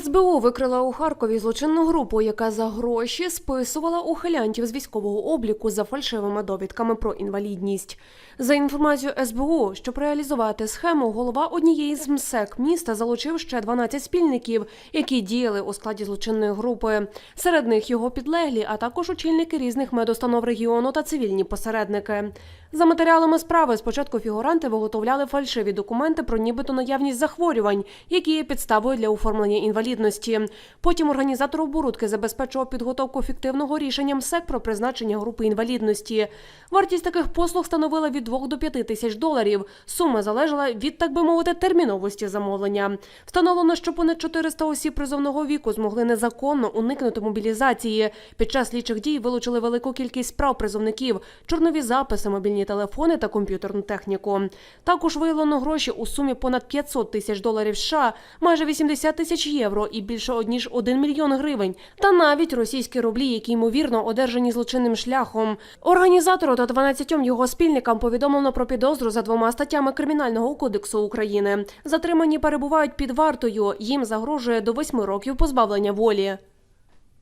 СБУ викрила у Харкові злочинну групу, яка за гроші списувала ухилянтів з військового обліку за фальшивими довідками про інвалідність. За інформацією СБУ, щоб реалізувати схему, голова однієї з МСЕК міста залучив ще 12 спільників, які діяли у складі злочинної групи. Серед них його підлеглі, а також очільники різних медустанов регіону та цивільні посередники. За матеріалами справи спочатку фігуранти виготовляли фальшиві документи про нібито наявність захворювань, які є підставою для оформлення інвалідності. Потім організатор оборудки забезпечував підготовку фіктивного рішення МСЕК про призначення групи інвалідності. Вартість таких послуг становила від 2 до 5 тисяч доларів. Сума залежала від, так би мовити, терміновості замовлення. Встановлено, що понад 400 осіб призовного віку змогли незаконно уникнути мобілізації. Під час слідчих дій вилучили велику кількість справ призовників, чорнові записи, мобільні телефони та комп'ютерну техніку. Також виявлено гроші у сумі понад 500 тисяч доларів США, майже 80 тисяч євро і більше ніж 1 мільйон гривень, та навіть російські рублі, які ймовірно одержані злочинним шляхом. Організатору та 12 його спільникам повідомлено про підозру за двома статтями Кримінального кодексу України. Затримані перебувають під вартою. Їм загрожує до 8 років позбавлення волі.